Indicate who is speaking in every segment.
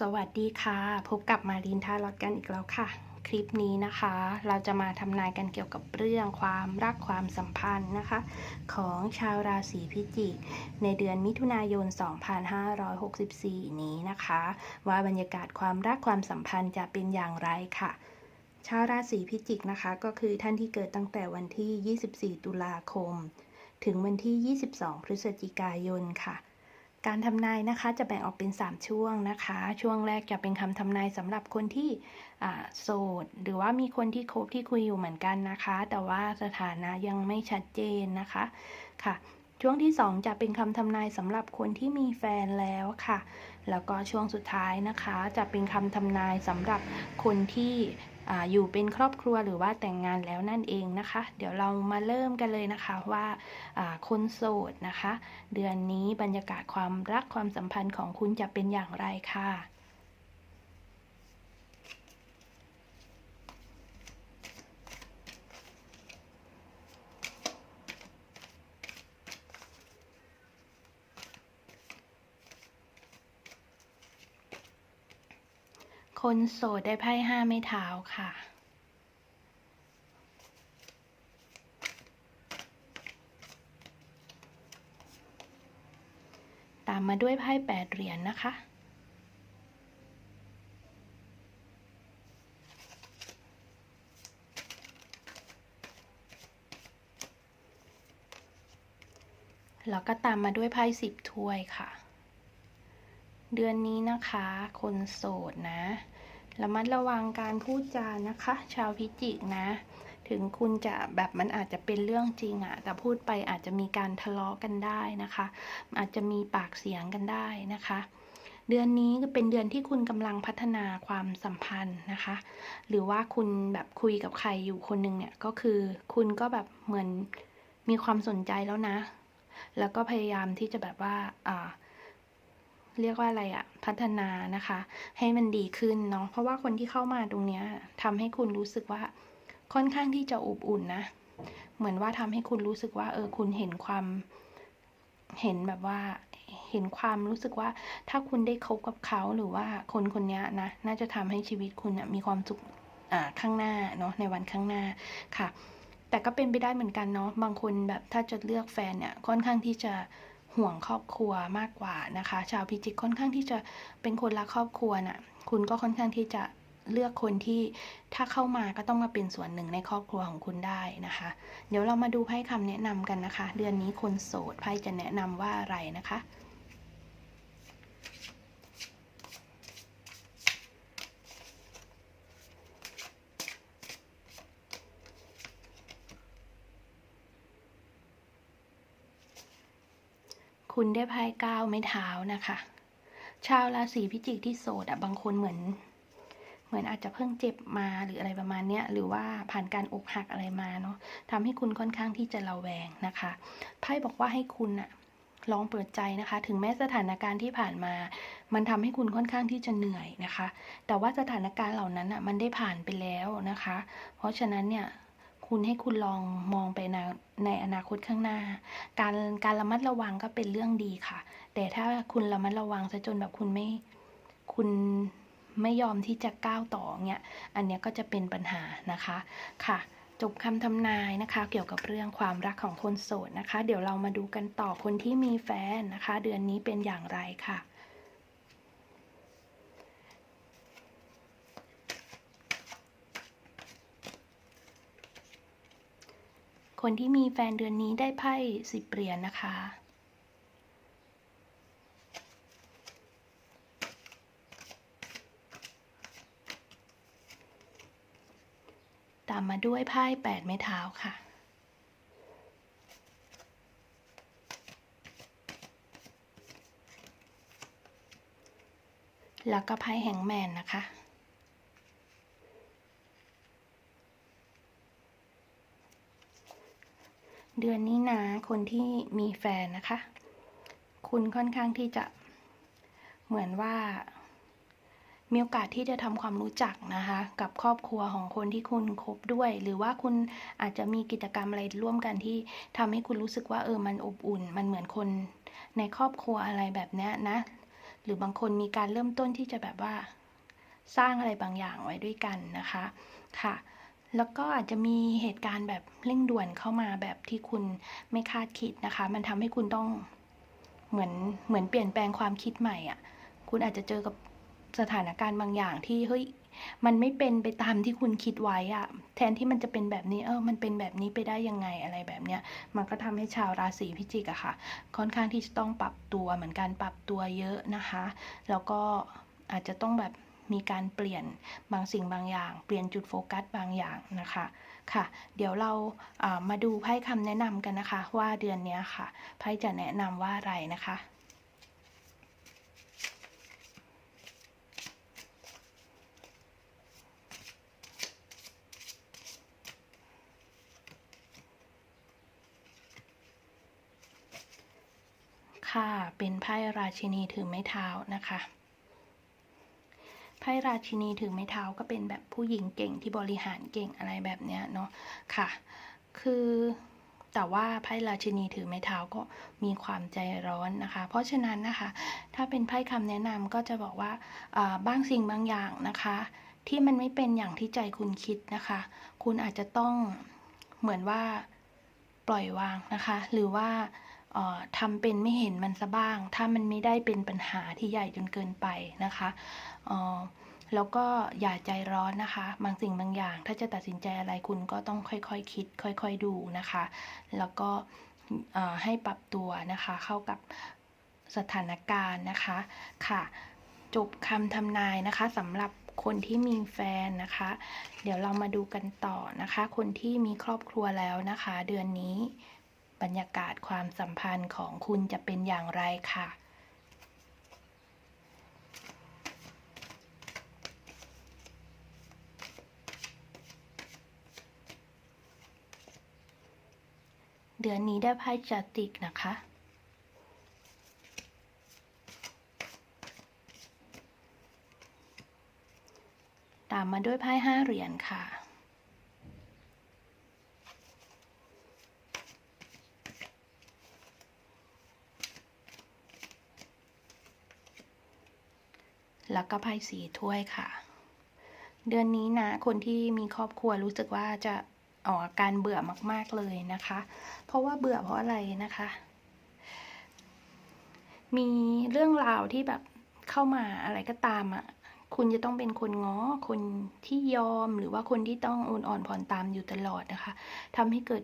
Speaker 1: สวัสดีค่ะ พบกับมารินทารอดกันอีกแล้วค่ะ คลิปนี้นะคะ เราจะมาทำนายกันเกี่ยวกับเรื่องความรักความสัมพันธ์นะคะ ของชาวราศีพิจิก ในเดือนมิถุนายน 2564 นี้นะคะ ว่าบรรยากาศความรักความสัมพันธ์จะเป็นอย่างไรค่ะชาวราศีพิจิกนะคะ ก็คือท่านที่เกิดตั้งแต่วันที่ 24 ตุลาคม ถึงวันที่ 22 พฤศจิกายนค่ะ การทำนายนะคะจะแบ่งออกเป็น 3 ช่วงนะคะ ช่วงแรกจะเป็นคำทำนายสำหรับคนที่อ่าโสด หรือว่ามีคนที่คบที่คุยอยู่เหมือนกันนะคะ แต่ว่าสถานะยังไม่ชัดเจนนะคะค่ะ ช่วงที่ 2 จะเป็นคำทำนายสำหรับคนที่มีแฟนแล้วค่ะ แล้วก็ช่วงสุดท้ายนะคะ จะเป็นคำทำนายสำหรับคนที่ ออยู่เป็นครอบครัวหรือว่าแต่งงานแล้วนั่นเองนะคะ เดี๋ยวเรามาเริ่มกันเลยนะคะว่าอ่าคนโสดนะคะ เดือนนี้บรรยากาศความรักความสัมพันธ์ของคุณจะเป็นอย่างไรค่ะ คนโสดได้ไพ่ห้าไม้เท้าค่ะ ตามมาด้วยไพ่แปดเหรียญนะคะ แล้วก็ตามมาด้วยไพ่สิบถ้วยค่ะเดือนนี้นะคะ คนโสดนะ ระมัดระวังการพูดจานะคะ ชาวพิจิกนะ ถึงคุณจะแบบมันอาจจะเป็นเรื่องจริงอะแต่พูดไปอาจจะมีการทะเลาะกันได้นะคะ อาจจะมีปากเสียงกันได้นะคะ เดือนนี้ก็เป็นเดือนที่คุณกำลังพัฒนาความสัมพันธ์นะคะ หรือว่าคุณแบบคุยกับใครอยู่คนหนึ่งเนี่ยก็คือ คุณก็แบบเหมือนมีความสนใจแล้วนะ แล้วก็พยายามที่จะแบบว่าอ่า เรียกว่าอะไรอะพัฒนานะคะ ให้มันดีขึ้นเนาะเพราะว่าคนที่เข้ามาตรงเนี้ยทำให้คุณรู้สึกว่าค่อนข้างที่จะอบอุ่นนะ เหมือนว่าทำให้คุณรู้สึกว่า เออคุณเห็นความเห็นแบบว่าเห็นความรู้สึกว่าถ้าคุณได้คบกับเขาหรือว่าคนคนนี้นะน่าจะทำให้ชีวิตคุณนะมีความสุขอ่าข้างหน้าเนาะในวันข้างหน้าค่ะ แต่ก็เป็นไปได้เหมือนกันเนาะบางคนแบบถ้าจะเลือกแฟนเนี่ยค่อนข้างที่จะ ห่วงครอบครัวมากกว่านะคะ ชาวพิจิกค่อนข้างที่จะเป็นคนรักครอบครัวน่ะคุณก็ค่อนข้างที่จะเลือกคนที่ถ้าเข้ามาก็ต้องมาเป็นส่วนหนึ่งในครอบครัวของคุณได้นะคะ เดี๋ยวเรามาดูไพ่คำแนะนำกันนะคะ เดือนนี้คนโสดไพ่จะแนะนำว่าอะไรนะคะ คุณได้ไพ่เก้าไม้เท้านะคะ ชาวราศีพิจิกที่โสดอะบางคนเหมือน เหมือนอาจจะเพิ่งเจ็บมาหรืออะไรประมาณเนี้ยหรือว่าผ่านการอกหักอะไรมาเนาะทำให้คุณค่อนข้างที่จะระแวงนะคะไพ่บอกว่าให้คุณอะลองเปิดใจนะคะ ถึงแม้สถานการณ์ที่ผ่านมา มันทำให้คุณค่อนข้างที่จะเหนื่อยนะคะ แต่ว่าสถานการณ์เหล่านั้นอะมันได้ผ่านไปแล้วนะคะ เพราะฉะนั้นเนี่ย คุณให้คุณลองมองไปในในอนาคตข้างหน้า การการระมัดระวังก็เป็นเรื่องดีค่ะ แต่ถ้าคุณระมัดระวังซะจนแบบคุณไม่คุณไม่ยอมที่จะก้าวต่อเนี่ยอันเนี้ยก็จะเป็นปัญหานะคะค่ะ จบคำทำนายนะคะ เกี่ยวกับเรื่องความรักของคนโสดนะคะ เดี๋ยวเรามาดูกันต่อคนที่มีแฟนนะคะ เดือนนี้เป็นอย่างไรค่ะ คนที่มีแฟนเดือนนี้ได้ไพ่สิบเหรียญนะคะ ตามมาด้วยไพ่แปดไม้เท้าค่ะ แล้วก็ไพ่แฮงแมนนะคะ เดือนนี้นะคนที่มีแฟนนะคะ คุณค่อนข้างที่จะเหมือนว่า มีโอกาสที่จะทำความรู้จักนะคะ กับครอบครัวของคนที่คุณคบด้วย หรือว่าคุณอาจจะมีกิจกรรมอะไรร่วมกันที่ทำให้คุณรู้สึกว่าเออมันอบอุ่น มันเหมือนคนในครอบครัวอะไรแบบนี้นะ หรือบางคนมีการเริ่มต้นที่จะแบบว่า สร้างอะไรบางอย่างไว้ด้วยกันนะคะค่ะ แล้วก็อาจจะมีเหตุการณ์แบบเร่งด่วนเข้ามาแบบที่คุณไม่คาดคิดนะคะ มันทำให้คุณต้องเหมือนเหมือนเปลี่ยนแปลงความคิดใหม่อะ คุณอาจจะเจอกับสถานการณ์บางอย่างที่เฮ้ยมันไม่เป็นไปตามที่คุณคิดไว้อะแทนที่มันจะเป็นแบบนี้เออมันเป็นแบบนี้ไปได้ยังไงอะไรแบบเนี้ยมันก็ทำให้ชาวราศีพิจิกอะค่ะ ค่อนข้างที่จะต้องปรับตัวเหมือนกันปรับตัวเยอะนะคะ แล้วก็อาจจะต้องแบบ มีการเปลี่ยนบางสิ่งบางอย่าง เปลี่ยนจุดโฟกัสบางอย่างนะคะค่ะ เดี๋ยวเราามาดูไพ่คำแนะนำกันนะคะ ว่าเดือนนี้ค่ะไพ่จะแนะนำว่าอะไรนะคะค่ะ เป็นไพ่ราชินีถือไม้เท้านะคะ ไพ่ราชินีถือไม้เท้าก็เป็นแบบผู้หญิงเก่งที่บริหารเก่งอะไรแบบเนี้ยเนาะค่ะ คือแต่ว่าไพ่ราชินีถือไม้เท้าก็มีความใจร้อนนะคะ เพราะฉะนั้นนะคะ ถ้าเป็นไพ่คำแนะนำก็จะบอกว่าบางสิ่งบางอย่างนะคะ ที่มันไม่เป็นอย่างที่ใจคุณคิดนะคะ คุณอาจจะต้องเหมือนว่าปล่อยวางนะคะ หรือว่า ทำเป็นไม่เห็นมันซะบ้าง ถ้ามันไม่ได้เป็นปัญหาที่ใหญ่จนเกินไปนะคะแล้วก็อย่าใจร้อนนะคะ บางสิ่งบางอย่าง ถ้าจะตัดสินใจอะไรคุณก็ต้องค่อยๆคคิด ค่อยๆดูนะคะ แล้วก็ให้ปรับตัวนะคะ เข้ากับสถานการณ์นะคะค่ะ จบคำทำนายนะคะสำหรับคนที่มีแฟนนะคะ เดี๋ยวเรามาดูกันต่อนะคะ คนที่มีครอบครัวแล้วนะคะ เดือนนี้ บรรยากาศความสัมพันธ์ของคุณจะเป็นอย่างไรค่ะ เดือนนี้ได้ไพ่จัติกนะคะ ตามมาด้วยไพ่ห้าเหรียญค่ะ แล้วก็ไพ่สีถ้วยค่ะ เดือนนี้นะ คนที่มีครอบครัวรู้สึกว่าจะออกอาการเบื่อมาก ๆ เลยนะคะ เพราะว่าเบื่อเพราะอะไรนะคะ มีเรื่องราวที่แบบเข้ามาอะไรก็ตามอะ่ะ คุณจะต้องเป็นคนง้อ คนที่ยอม หรือว่าคนที่ต้องอ่อนอ่อนผ่อนตามอยู่ตลอดนะคะทำให้เกิด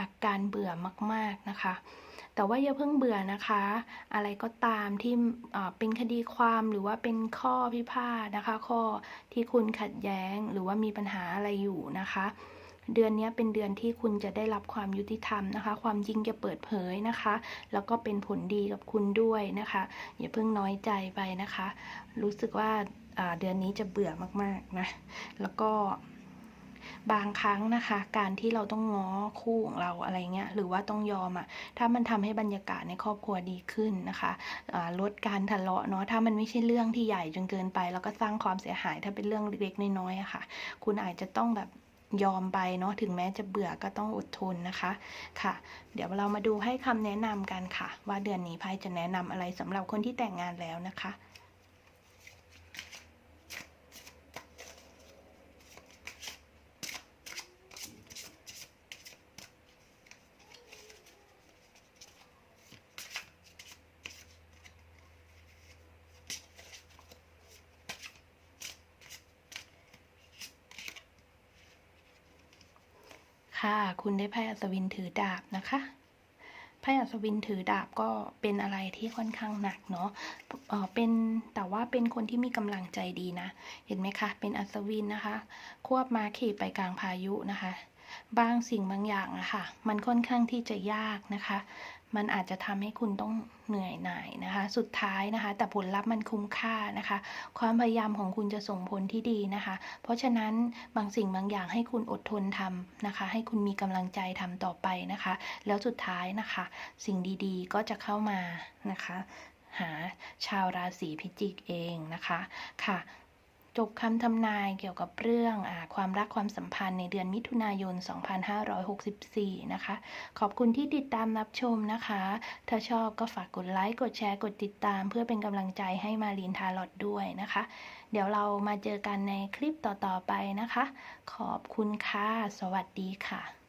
Speaker 1: อาการเบื่อมาก ๆนะคะ แต่ว่าอย่าเพิ่งเบื่อนะคะ อะไรก็ตามที่เป็นคดีความหรือว่าเป็นข้อพิพาทนะคะ ข้อที่คุณขัดแย้งหรือว่ามีปัญหาอะไรอยู่นะคะ เดือนนี้เป็นเดือนที่คุณจะได้รับความยุติธรรมนะคะ ความจริงจะเปิดเผยนะคะ แล้วก็เป็นผลดีกับคุณด้วยนะคะ อย่าเพิ่งน้อยใจไปนะคะ รู้สึกว่าเดือนนี้จะเบื่อมากๆนะ แล้วก็ บางครั้งนะคะ การที่เราต้องง้อคู่ของเราอะไรเงี้ยหรือว่าต้องยอมอะ่ะถ้ามันทำให้บรรยากาศในครอบครัวดีขึ้นนะคะลดการทะเลาะเนาะถ้ามันไม่ใช่เรื่องที่ใหญ่จนเกินไป แล้วก็สร้างความเสียหายถ้าเป็นเรื่องเล็กๆน้อยๆอะค่ะ คุณอาจจะต้องแบบยอมไปเนาะถึงแม้จะเบื่อก็ต้องอดทนนะคะค่ะ เดี๋ยวเรามาดูให้คำแนะนำกันค่ะ ว่าเดือนนี้ไพ่จะแนะนำอะไรสำหรับคนที่แต่งงานแล้วนะคะ ค่ะ คุณได้ไพ่อัศวินถือดาบนะคะไพ่อัศวินถือดาบก็เป็นอะไรที่ค่อนข้างหนักเนาะเออเป็นแต่ว่าเป็นคนที่มีกำลังใจดีนะ เห็นไหมคะ เป็นอัศวินนะคะ ควบมาขี่ไปกลางพายุนะคะ บางสิ่งบางอย่างอะคะ่ะ มันค่อนข้างที่จะยากนะคะ มันอาจจะทำให้คุณต้องเหนื่อยหน่ายนะคะ สุดท้ายนะคะ แต่ผลลัพธ์มันคุ้มค่านะคะ ความพยายามของคุณจะส่งผลที่ดีนะคะ เพราะฉะนั้นบางสิ่งบางอย่างให้คุณอดทนทำนะคะ ให้คุณมีกำลังใจทำต่อไปนะคะ แล้วสุดท้ายนะคะ สิ่งดีๆก็จะเข้ามานะคะ หาชาวราศีพิจิกเองนะคะค่ะ จบคำทำนายเกี่ยวกับเรื่องอความรักความสัมพันธ์ในเดือนมิถุนายน 2564 นะคะ ขอบคุณที่ติดตามรับชมนะคะ ถ้าชอบก็ฝากกดไลค์ กดแชร์ กดติดตาม เพื่อเป็นกำลังใจให้มารีนทาร์ลอตด้วยนะคะ เดี๋ยวเรามาเจอกันในคลิปต่อๆไปนะคะ ขอบคุณค่ะ สวัสดีค่ะ